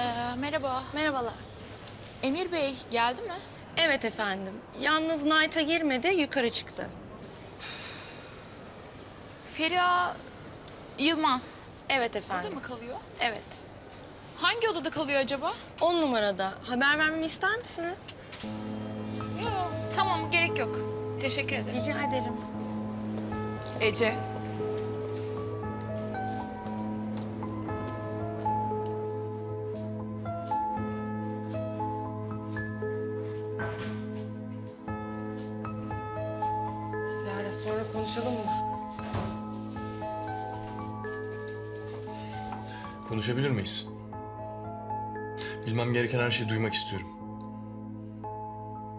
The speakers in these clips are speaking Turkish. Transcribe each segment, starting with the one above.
Ee, merhaba. Merhabalar. Emir Bey geldi mi? Evet efendim. Yalnız Knight'a girmedi, yukarı çıktı. Feriha Yılmaz. Evet Burada efendim. mı kalıyor? Evet. Hangi odada kalıyor acaba? On numarada. Haber vermemi ister misiniz? Yok. Tamam gerek yok. Teşekkür ederim. Rica ederim. Ece. Konuşabilir miyiz? Bilmem gereken her şeyi duymak istiyorum.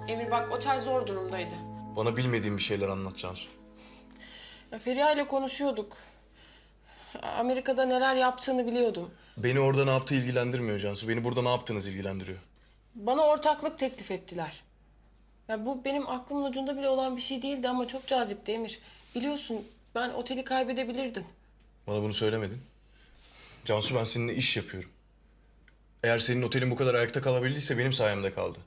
Emir bak otel zor durumdaydı. Bana bilmediğim bir şeyler anlat Cansu. Ya Feriha ile konuşuyorduk. Amerika'da neler yaptığını biliyordum. Beni orada ne yaptığı ilgilendirmiyor Cansu. Beni burada ne yaptığınız ilgilendiriyor. Bana ortaklık teklif ettiler. Ya bu benim aklımın ucunda bile olan bir şey değildi ama çok cazipti Emir. Biliyorsun ben oteli kaybedebilirdim. Bana bunu söylemedin. Cansu ben seninle iş yapıyorum. Eğer senin otelin bu kadar ayakta kalabildiyse benim sayemde kaldı.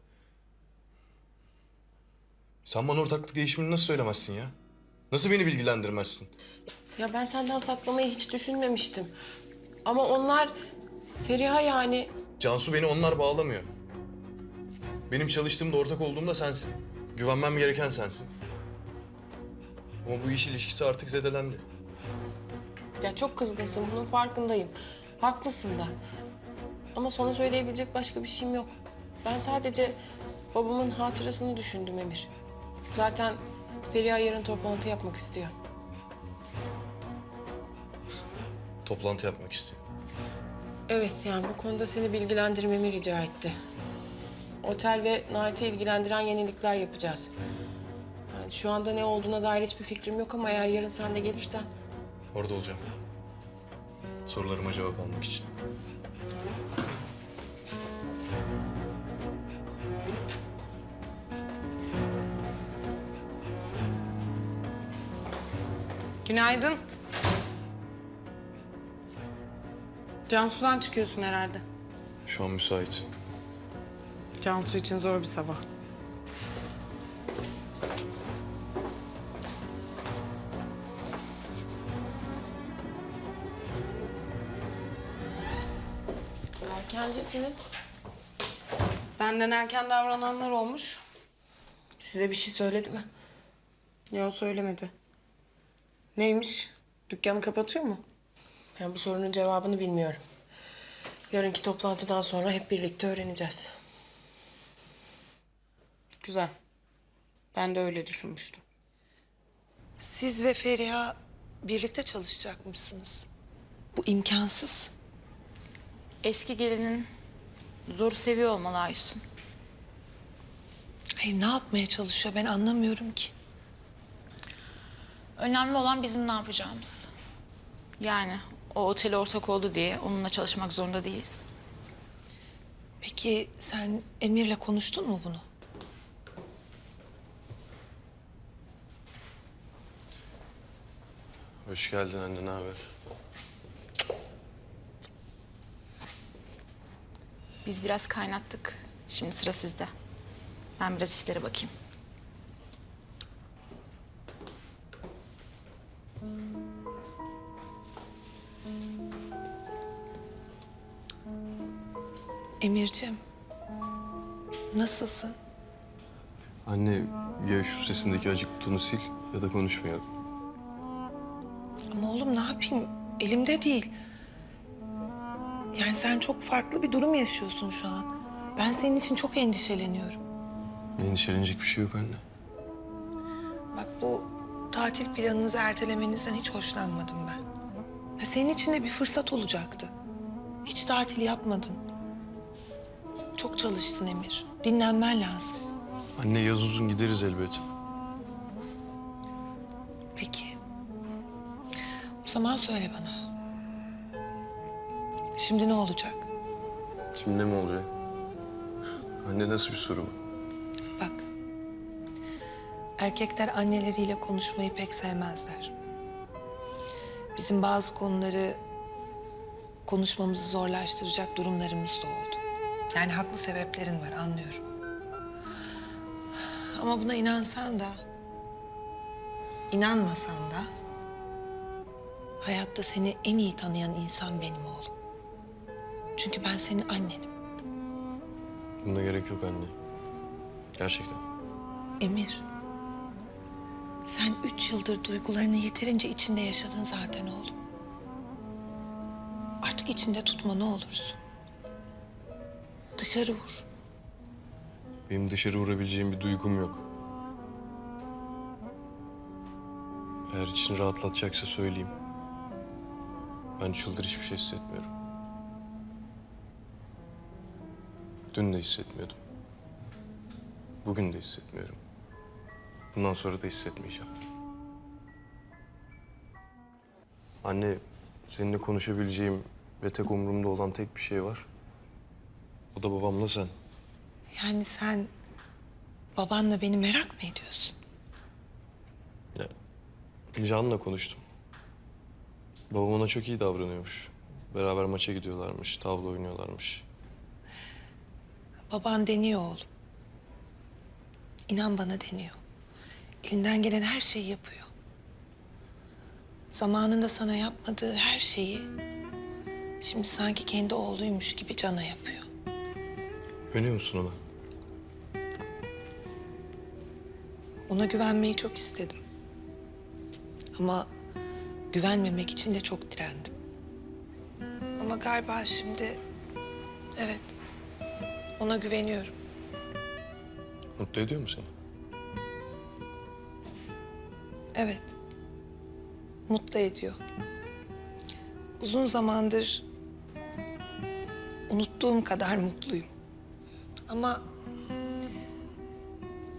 Sen bana ortaklık değişimini nasıl söylemezsin ya? Nasıl beni bilgilendirmezsin? Ya ben senden saklamayı hiç düşünmemiştim. Ama onlar Feriha yani Cansu beni onlar bağlamıyor. Benim çalıştığımda ortak olduğumda sensin. Güvenmem gereken sensin. Ama bu iş ilişkisi artık zedelendi. Ya çok kızgınsın, bunun farkındayım. Haklısın da. Ama sana söyleyebilecek başka bir şeyim yok. Ben sadece babamın hatırasını düşündüm Emir. Zaten Feriha yarın toplantı yapmak istiyor. Toplantı yapmak istiyor. Evet, yani bu konuda seni bilgilendirmemi rica etti. Otel ve Knight'ı ilgilendiren yenilikler yapacağız. Yani şu anda ne olduğuna dair hiçbir fikrim yok ama eğer yarın sen de gelirsen... Orada olacağım. Sorularıma cevap almak için. Günaydın. Cansu'dan çıkıyorsun herhalde. Şu an müsait. Cansu için zor bir sabah. Erkencisiniz. Benden erken davrananlar olmuş. Size bir şey söyledi mi? Yok söylemedi. Neymiş? Dükkanı kapatıyor mu? Ben bu sorunun cevabını bilmiyorum. Yarınki toplantıdan sonra hep birlikte öğreneceğiz. Güzel. Ben de öyle düşünmüştüm. Siz ve Feriha birlikte çalışacakmışsınız. Bu imkansız. Eski gelinin zoru seviyor olmalı Aysun. Hayır ne yapmaya çalışıyor ben anlamıyorum ki. Önemli olan bizim ne yapacağımız. Yani o otele ortak oldu diye onunla çalışmak zorunda değiliz. Peki sen Emir'le konuştun mu bunu? Hoş geldin anne, ne haber? Biz biraz kaynattık. Şimdi sıra sizde. Ben biraz işlere bakayım. Emir'cim nasılsın? Anne, ya şu sesindeki acık tonu sil ya da konuşmayalım. Ama oğlum ne yapayım elimde değil. Yani sen çok farklı bir durum yaşıyorsun şu an. Ben senin için çok endişeleniyorum. Endişelenecek bir şey yok anne. Bak bu tatil planınızı ertelemenizden hiç hoşlanmadım ben. Ya senin için de bir fırsat olacaktı. Hiç tatil yapmadın. Çok çalıştın Emir. Dinlenmen lazım. Anne yaz uzun gideriz elbet. Peki. O zaman söyle bana. Şimdi ne olacak? Şimdi ne mi olacak? Anne nasıl bir soru bu? Bak. Erkekler anneleriyle konuşmayı pek sevmezler. Bizim bazı konuları konuşmamızı zorlaştıracak durumlarımız da oldu. Yani haklı sebeplerin var anlıyorum. Ama buna inansan da, inanmasan da hayatta seni en iyi tanıyan insan benim oğlum. Çünkü ben senin annenim. Buna gerek yok anne. Gerçekten. Emir. Sen üç yıldır duygularını yeterince içinde yaşadın zaten oğlum. Artık içinde tutma ne olursun. Dışarı vur. Benim dışarı vurabileceğim bir duygum yok. Eğer içini rahatlatacaksa söyleyeyim. Ben üç yıldır hiçbir şey hissetmiyorum. Dün de hissetmiyordum. Bugün de hissetmiyorum. Bundan sonra da hissetmeyeceğim. Anne, seninle konuşabileceğim ve tek umurumda olan tek bir şey var. O da babamla sen. Yani sen babanla beni merak mı ediyorsun? Ya, Can'la konuştum. Babam ona çok iyi davranıyormuş. Beraber maça gidiyorlarmış, tavla oynuyorlarmış. Baban deniyor oğlum. İnan bana deniyor. Elinden gelen her şeyi yapıyor. Zamanında sana yapmadığı her şeyi şimdi sanki kendi oğluymuş gibi cana yapıyor. Güveniyor musun ona? Ona güvenmeyi çok istedim. Ama güvenmemek için de çok direndim. Ama galiba şimdi evet ona güveniyorum. Mutlu ediyor mu seni? Evet. Mutlu ediyor. Uzun zamandır unuttuğum kadar mutluyum. Ama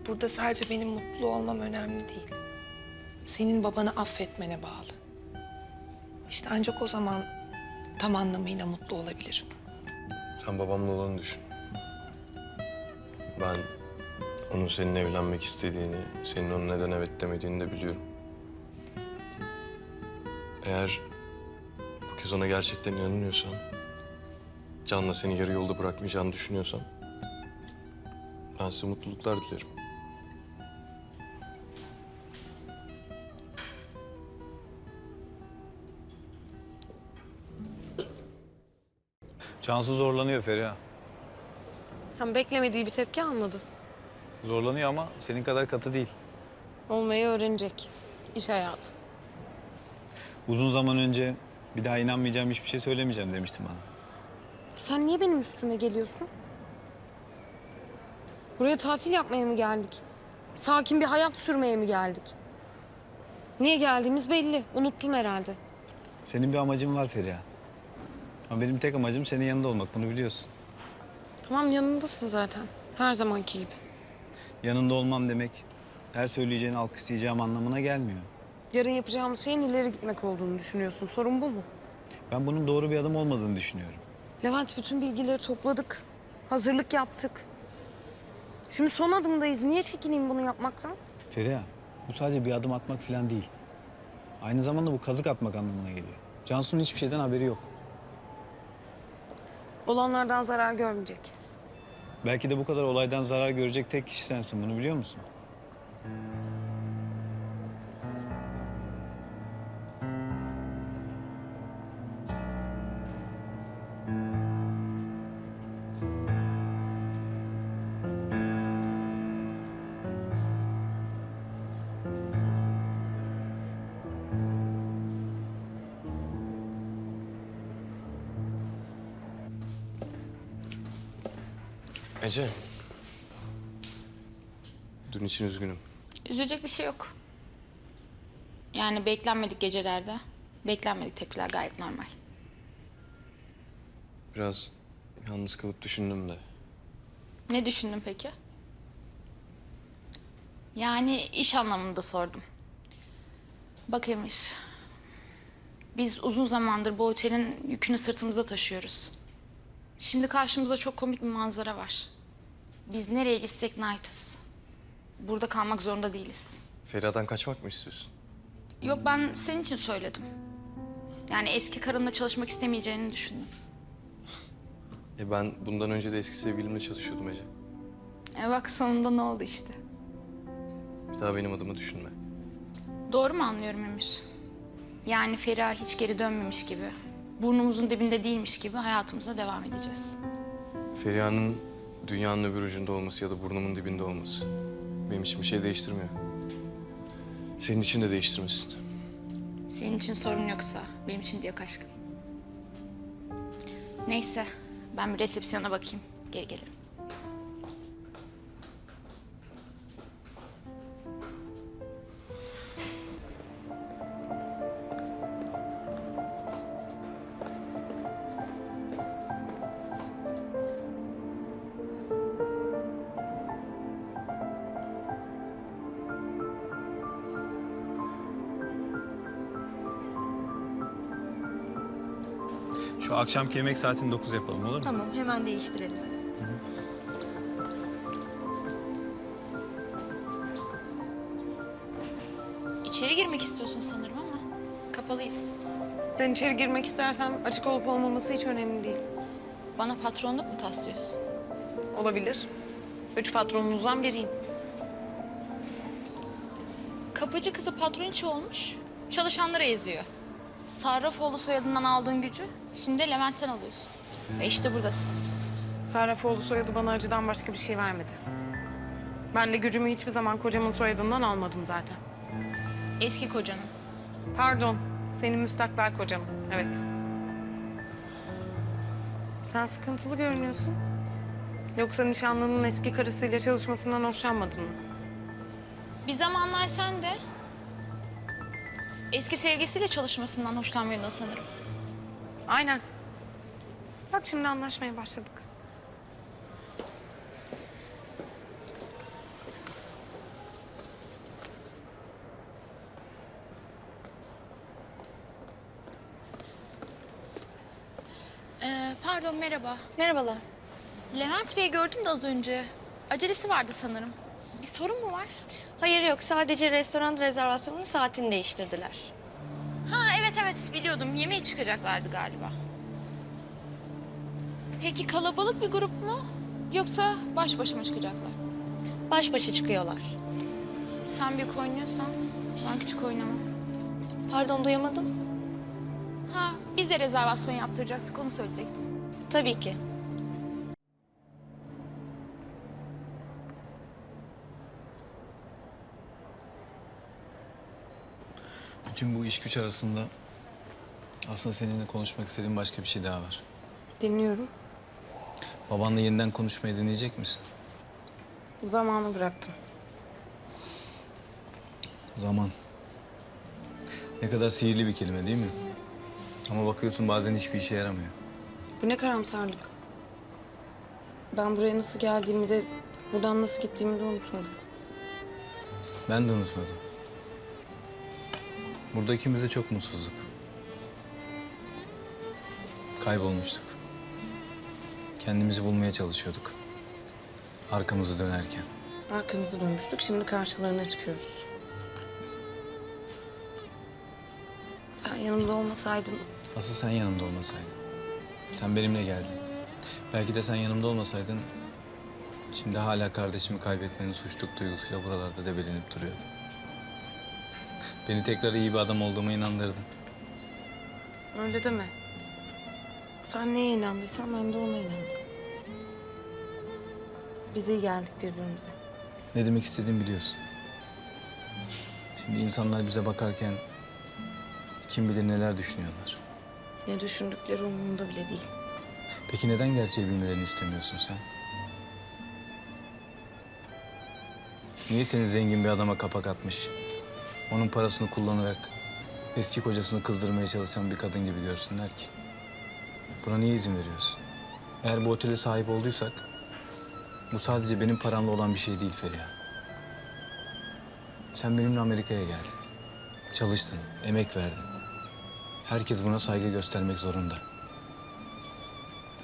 burada sadece benim mutlu olmam önemli değil. Senin babanı affetmene bağlı. İşte ancak o zaman tam anlamıyla mutlu olabilirim. Sen babamla olanı düşün. Ben onun seninle evlenmek istediğini, senin ona neden evet demediğini de biliyorum. Eğer bu kez ona gerçekten inanıyorsan, Can'la seni yarı yolda bırakmayacağını düşünüyorsan, ben size mutluluklar dilerim. Cansu zorlanıyor Feriha. Hem beklemediği bir tepki almadı. Zorlanıyor ama senin kadar katı değil. Olmayı öğrenecek. İş hayatı. Uzun zaman önce bir daha inanmayacağım hiçbir şey söylemeyeceğim demiştim bana. Sen niye benim üstüme geliyorsun? Buraya tatil yapmaya mı geldik? Sakin bir hayat sürmeye mi geldik? Niye geldiğimiz belli. Unuttun herhalde. Senin bir amacın var Feriha. Ama benim tek amacım senin yanında olmak bunu biliyorsun. Tamam yanındasın zaten. Her zamanki gibi. Yanında olmam demek her söyleyeceğini alkışlayacağım anlamına gelmiyor. Yarın yapacağımız şeyin ileri gitmek olduğunu düşünüyorsun. Sorun bu mu? Ben bunun doğru bir adım olmadığını düşünüyorum. Levent bütün bilgileri topladık. Hazırlık yaptık. Şimdi son adımdayız. Niye çekineyim bunu yapmaktan? Feriha bu sadece bir adım atmak falan değil. Aynı zamanda bu kazık atmak anlamına geliyor. Cansu'nun hiçbir şeyden haberi yok. Olanlardan zarar görmeyecek. Belki de bu kadar olaydan zarar görecek tek kişi sensin bunu biliyor musun? Ece. Dün için üzgünüm. Üzülecek bir şey yok. Yani beklenmedik gecelerde. Beklenmedik tepkiler gayet normal. Biraz yalnız kalıp düşündüm de. Ne düşündün peki? Yani iş anlamında sordum. Bak Emir. Biz uzun zamandır bu otelin yükünü sırtımızda taşıyoruz. Şimdi karşımızda çok komik bir manzara var. Biz nereye gitsek Knight'ız. Burada kalmak zorunda değiliz. Feriha'dan kaçmak mı istiyorsun? Yok ben senin için söyledim. Yani eski karınla çalışmak istemeyeceğini düşündüm. E ben bundan önce de eski sevgilimle çalışıyordum Ece. E bak sonunda ne oldu işte. Bir daha benim adımı düşünme. Doğru mu anlıyorum Emir? Yani Feriha hiç geri dönmemiş gibi, burnumuzun dibinde değilmiş gibi hayatımıza devam edeceğiz. Feriha'nın dünyanın öbür ucunda olması ya da burnumun dibinde olması benim için bir şey değiştirmiyor. Senin için de değiştirmesin. Senin için sorun yoksa benim için de yok aşkım. Neyse ben bir resepsiyona bakayım. Geri gelirim. Şu akşamki yemek saatini 9 yapalım olur mu? Tamam hemen değiştirelim. İçeri girmek istiyorsun sanırım ama kapalıyız. Ben içeri girmek istersem açık olup olmaması hiç önemli değil. Bana patronluk mu taslıyorsun? Olabilir. Üç patronunuzdan biriyim. Kapıcı kızı patroniçe olmuş, çalışanları eziyor. Sarrafoğlu soyadından aldığın gücü şimdi Levent'ten alıyorsun. Ve işte buradasın. Sarrafoğlu soyadı bana acıdan başka bir şey vermedi. Ben de gücümü hiçbir zaman kocamın soyadından almadım zaten. Eski kocanın. Pardon, senin müstakbel kocanın. Evet. Sen sıkıntılı görünüyorsun. Yoksa nişanlının eski karısıyla çalışmasından hoşlanmadın mı? Bir zamanlar sen de eski sevgilisiyle çalışmasından hoşlanmıyordun sanırım. Aynen. Bak şimdi anlaşmaya başladık. Ee, pardon merhaba. Merhabalar. Levent Bey'i gördüm de az önce. Acelesi vardı sanırım. Bir sorun mu var? Hayır yok sadece restoran rezervasyonunun saatini değiştirdiler. Ha evet evet biliyordum. Yemeğe çıkacaklardı galiba. Peki kalabalık bir grup mu? Yoksa baş başa mı çıkacaklar? Baş başa çıkıyorlar. Sen büyük oynuyorsan ben küçük oynamam. Pardon duyamadım. Ha biz de rezervasyon yaptıracaktık onu söyleyecektim. Tabii ki. Bütün bu iş güç arasında aslında seninle konuşmak istediğim başka bir şey daha var. Dinliyorum. Babanla yeniden konuşmayı deneyecek misin? Zamanı bıraktım. Zaman. Ne kadar sihirli bir kelime değil mi? Ama bakıyorsun bazen hiçbir işe yaramıyor. Bu ne karamsarlık. Ben buraya nasıl geldiğimi de buradan nasıl gittiğimi de unutmadım. Ben de unutmadım. Burada ikimiz de çok mutsuzduk. Kaybolmuştuk. Kendimizi bulmaya çalışıyorduk. Arkamızı dönerken. Arkamızı dönmüştük, şimdi karşılarına çıkıyoruz. Sen yanımda olmasaydın Asıl sen yanımda olmasaydın. Sen benimle geldin. Belki de sen yanımda olmasaydın... ...şimdi hala kardeşimi kaybetmenin suçluluk duygusuyla buralarda debelenip duruyordum. Beni tekrar iyi bir adam olduğuma inandırdın. öyle deme. Sen neye inandıysan ben de ona inandım. Biz iyi geldik birbirimize. Ne demek istediğimi biliyorsun. Şimdi insanlar bize bakarken... ...kim bilir neler düşünüyorlar. Ne düşündükleri umurumda bile değil. Peki neden gerçeği bilmelerini istemiyorsun sen? Niye seni zengin bir adama kapak atmış? Onun parasını kullanarak eski kocasını kızdırmaya çalışan bir kadın gibi görsünler ki? Buna niye izin veriyorsun? Eğer bu otele sahip olduysak bu sadece benim paramla olan bir şey değil Feriha. Sen benimle Amerika'ya geldin. Çalıştın, emek verdin. Herkes buna saygı göstermek zorunda.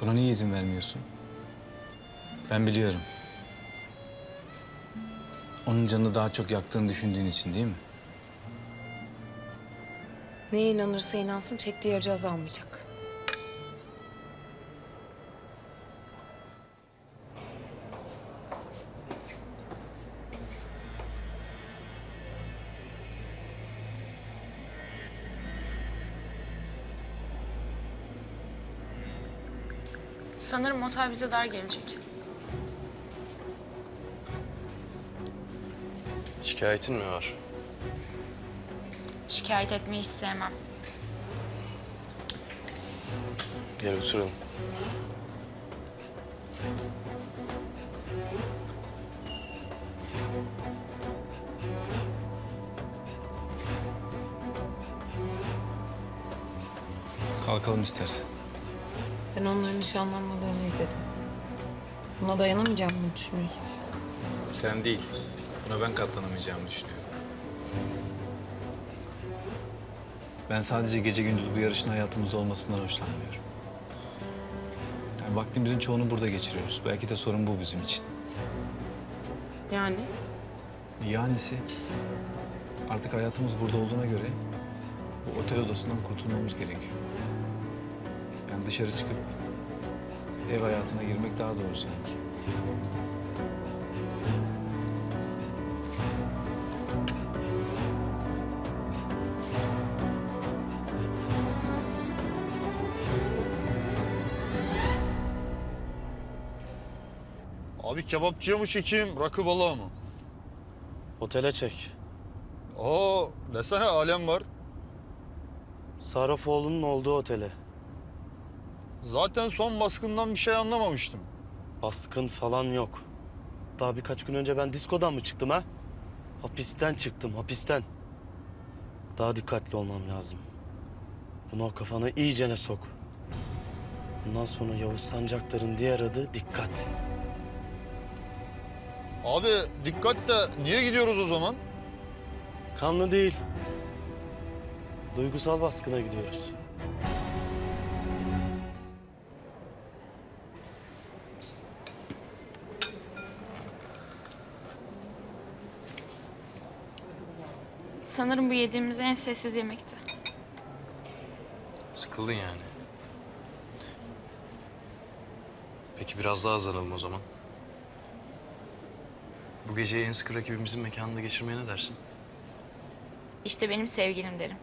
Buna niye izin vermiyorsun? Ben biliyorum. Onun canını daha çok yaktığını düşündüğün için değil mi? Neye inanırsa inansın çektiği harcı azalmayacak. Sanırım otel bize dar gelecek. Şikayetin mi var? Şikayet etmeyi hiç sevmem. Gel oturalım. Kalkalım istersen. Ben onların nişanlanmalarını izledim. Buna dayanamayacağımı mı düşünüyorsun? Sen değil. Buna ben katlanamayacağımı düşünüyorum. Ben sadece gece gündüz bu yarışın hayatımızda olmasından hoşlanmıyorum. Yani vaktimizin çoğunu burada geçiriyoruz. Belki de sorun bu bizim için. Yani? Yanisi artık hayatımız burada olduğuna göre bu otel odasından kurtulmamız gerekiyor. Yani dışarı çıkıp ev hayatına girmek daha doğru sanki. Abi kebapçıya mı çekeyim, rakı balığa mı? Otele çek. Oo, desene alem var. Sarrafoğlu'nun olduğu otele. Zaten son baskından bir şey anlamamıştım. Baskın falan yok. Daha birkaç gün önce ben diskodan mı çıktım ha? Hapisten çıktım, hapisten. Daha dikkatli olmam lazım. Bunu o kafana iyicene sok. Bundan sonra Yavuz Sancaktar'ın diğer adı dikkat. Abi dikkat de niye gidiyoruz o zaman? Kanlı değil. Duygusal baskına gidiyoruz. Sanırım bu yediğimiz en sessiz yemekti. Sıkıldın yani. Peki biraz daha hızlanalım o zaman. Bu geceyi en sıkı rakibimizin mekanında geçirmeye ne dersin? İşte benim sevgilim derim.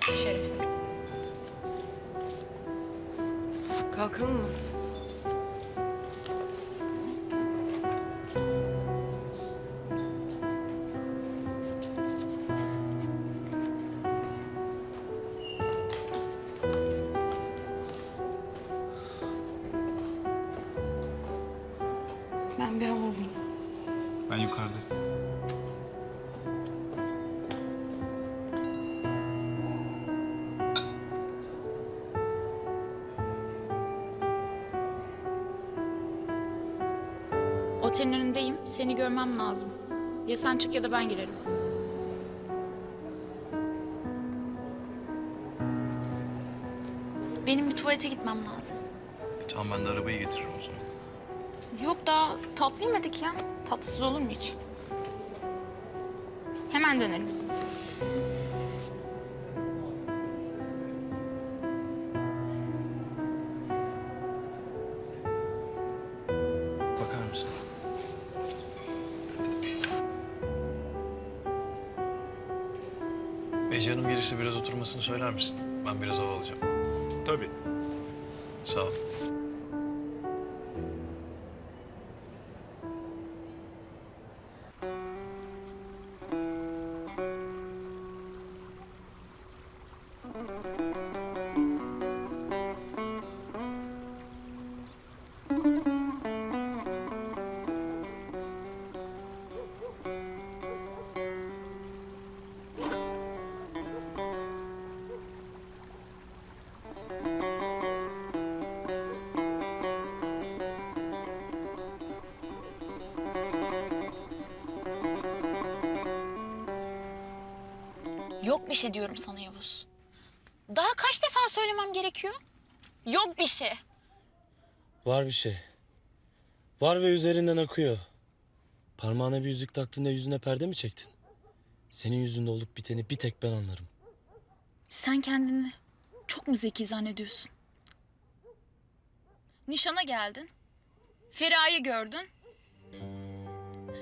Şeref. Kalkalım mı? Otelin önündeyim. Seni görmem lazım. Ya sen çık ya da ben girerim. Benim bir tuvalete gitmem lazım. Tamam ben de arabayı getiririm o zaman. Yok daha tatlı yemedik ya. Tatsız olur mu hiç? Hemen dönerim. Gelirse biraz oturmasını söyler misin? Ben biraz hava alacağım. Tabii. Sağ ol. Yok bir şey diyorum sana Yavuz. Daha kaç defa söylemem gerekiyor? Yok bir şey. Var bir şey. Var ve üzerinden akıyor. Parmağına bir yüzük taktığında yüzüne perde mi çektin? Senin yüzünde olup biteni bir tek ben anlarım. Sen kendini çok mu zeki zannediyorsun? Nişana geldin. Fera'yı gördün.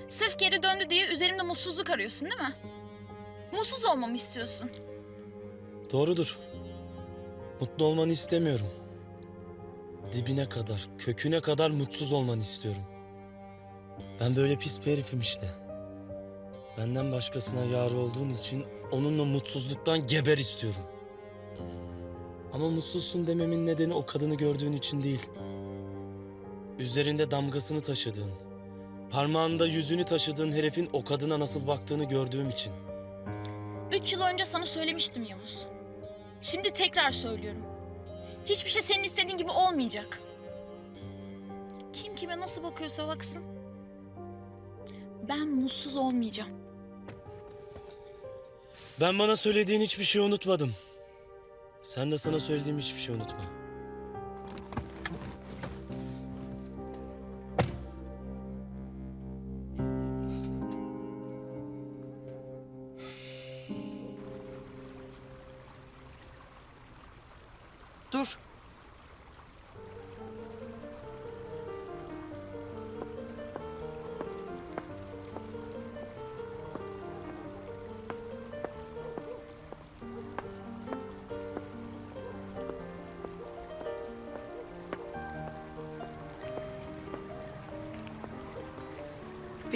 Sırf geri döndü diye üzerimde mutsuzluk arıyorsun değil mi? Mutsuz olmamı istiyorsun. Doğrudur. Mutlu olmanı istemiyorum. Dibine kadar, köküne kadar mutsuz olmanı istiyorum. Ben böyle pis bir herifim işte. Benden başkasına yar olduğun için onunla mutsuzluktan geber istiyorum. Ama mutsuzsun dememin nedeni o kadını gördüğün için değil. Üzerinde damgasını taşıdığın, parmağında yüzünü taşıdığın herifin o kadına nasıl baktığını gördüğüm için. Üç yıl önce sana söylemiştim Yavuz. Şimdi tekrar söylüyorum. Hiçbir şey senin istediğin gibi olmayacak. Kim kime nasıl bakıyorsa baksın. Ben mutsuz olmayacağım. Ben bana söylediğin hiçbir şey unutmadım. Sen de sana söylediğim hiçbir şey unutma.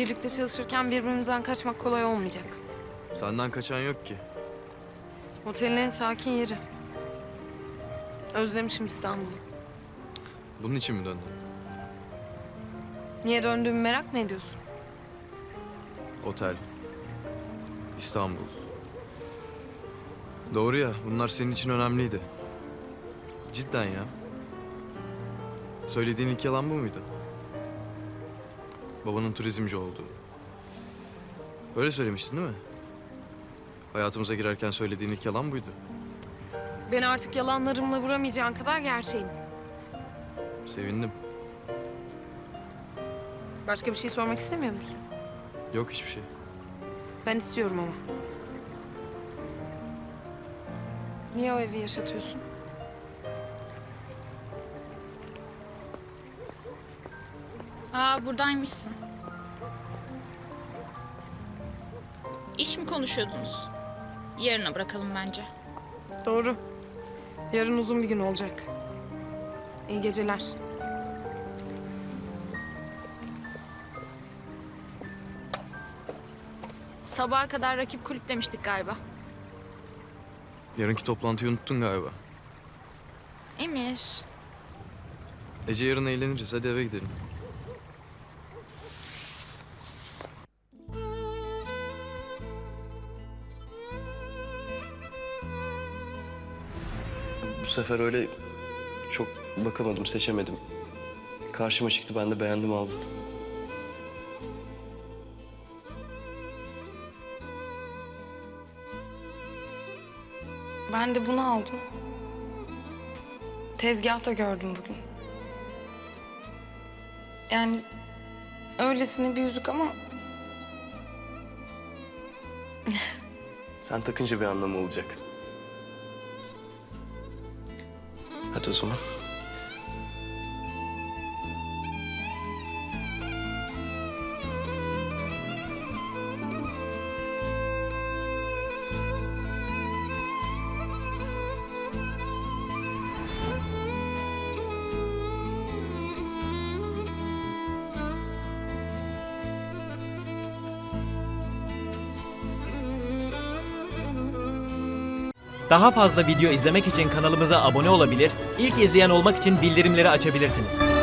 Birlikte çalışırken birbirimizden kaçmak kolay olmayacak. Senden kaçan yok ki. Otelin en sakin yeri. Özlemişim İstanbul'u. Bunun için mi döndün? Niye döndüğümü merak mı ediyorsun? Otel. İstanbul. Doğru ya, bunlar senin için önemliydi. Cidden ya. Söylediğin ilk yalan bu muydu? Babanın turizmci olduğu. Böyle söylemiştin değil mi? Hayatımıza girerken söylediğin ilk yalan buydu. Beni artık yalanlarımla vuramayacağın kadar gerçeğim. Sevindim. Başka bir şey sormak istemiyor musun? Yok hiçbir şey. Ben istiyorum ama. Niye o evi yaşatıyorsun? Aa buradaymışsın. İş mi konuşuyordunuz? Yarına bırakalım bence. Doğru. Yarın uzun bir gün olacak. İyi geceler. Sabaha kadar rakip kulüp demiştik galiba. Yarınki toplantıyı unuttun galiba. Emir. Ece yarın eğleniriz. Hadi eve gidelim. Sefer öyle çok bakamadım, seçemedim. Karşıma çıktı, ben de beğendim aldım. Ben de bunu aldım. Tezgahta gördüm bugün. Yani öylesine bir yüzük ama Sen takınca bir anlamı olacak. O zaman. Daha fazla video izlemek için kanalımıza abone olabilir, ilk izleyen olmak için bildirimleri açabilirsiniz.